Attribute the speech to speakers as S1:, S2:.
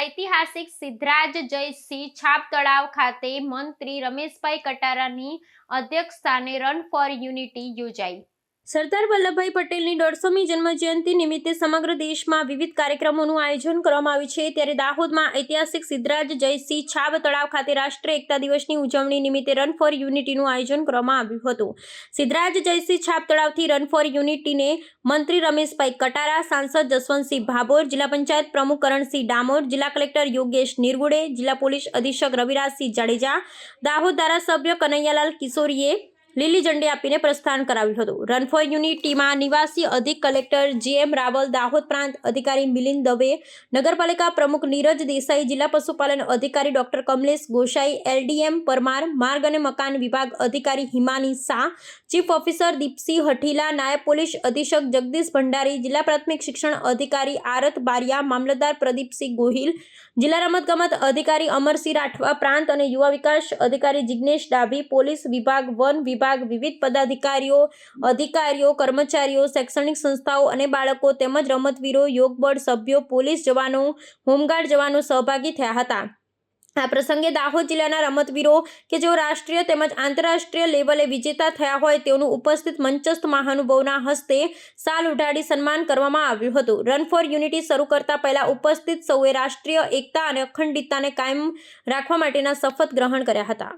S1: ઐતિહાસિક સિદ્ધરાજ જયસિંહ છાપ તળાવ ખાતે મંત્રી રમેશભાઈ કટારાની અધ્યક્ષસ્થાને રન ફોર યુનિટી યોજાઈ. સરદાર વલ્લભભાઈ પટેલની દોઢસોમી જન્મજયંતિ નિમિત્તે સમગ્ર દેશમાં વિવિધ કાર્યક્રમોનું આયોજન કરવામાં આવ્યું છે. ત્યારે દાહોદમાં ઐતિહાસિક સિદ્ધરાજ જયસિંહ છાબ તળાવ ખાતે રાષ્ટ્રીય એકતા દિવસની ઉજવણી નિમિત્તે રન ફોર યુનિટીનું આયોજન કરવામાં આવ્યું હતું. સિદ્ધરાજ જયસિંહ છાપ તળાવથી રન ફોર યુનિટીને મંત્રી રમેશભાઈ કટારા, સાંસદ જસવંતસિંહ ભાભોર, જિલ્લા પંચાયત પ્રમુખ કરણસિંહ ડામોર, જિલ્લા કલેક્ટર યોગેશ નિરગુડે, જિલ્લા પોલીસ અધિક્ષક રવિરાજસિંહ જાડેજા, દાહોદ ધારાસભ્ય કનૈયાલાલ કિશોરીએ લીલી ઝંડી આપીને પ્રસ્થાન કરાવ્યું હતું. રન ફોર યુનિટીમાં નિવાસી અધિક કલેક્ટર જીએમ રાવલ, દાહોદ પ્રાંત અધિકારી મિલિંદ દવે, નગરપાલિકા પ્રમુખ નીરજ દેસાઈ, જિલ્લા પશુપાલન અધિકારી ડોક્ટર કમલેશ ગોસાઈ, એલડીએમ પરમાર, માર્ગ અને મકાન વિભાગ અધિકારી હિમાની શાહ, ચીફ ઓફિસર દીપસિંહ હઠીલા, નાયબ પોલીસ અધિક્ષક જગદીશ ભંડારી, જિલ્લા પ્રાથમિક શિક્ષણ અધિકારી આરત બારિયા, મામલતદાર પ્રદીપસિંહ ગોહિલ, જિલ્લા રમતગમત અધિકારી અમરસિંહ રાઠવા પ્રાંત અને યુવા વિકાસ અધિકારી જિજ્ઞેશ ડાભી, પોલીસ વિભાગ વન વિભાગ વિવિધ પદાધિકારીઓ, અધિકારીઓ, કર્મચારીઓ, શૈક્ષણિક સંસ્થાઓ અને બાળકો તેમજ રમતવીરો, યોગ બોર્ડ સભ્યો, પોલીસ જવાનો, હોમગાર્ડ જવાનો સહભાગી થયા હતા. આ પ્રસંગે દાહોદ જિલ્લાના રમતવીરો કે જેઓ રાષ્ટ્રીય તેમજ આંતરરાષ્ટ્રીય લેવલે વિજેતા થયા હોય તેઓનું ઉપસ્થિત મંચસ્થ મહાનુભાવના હસ્તે સાલ ઉઢાડી સન્માન કરવામાં આવ્યું હતું. રન ફોર યુનિટી શરૂ કરતા પહેલા ઉપસ્થિત સૌએ રાષ્ટ્રીય એકતા અને અખંડિતતાને કાયમ રાખવા માટેના શપથ ગ્રહણ કર્યા હતા.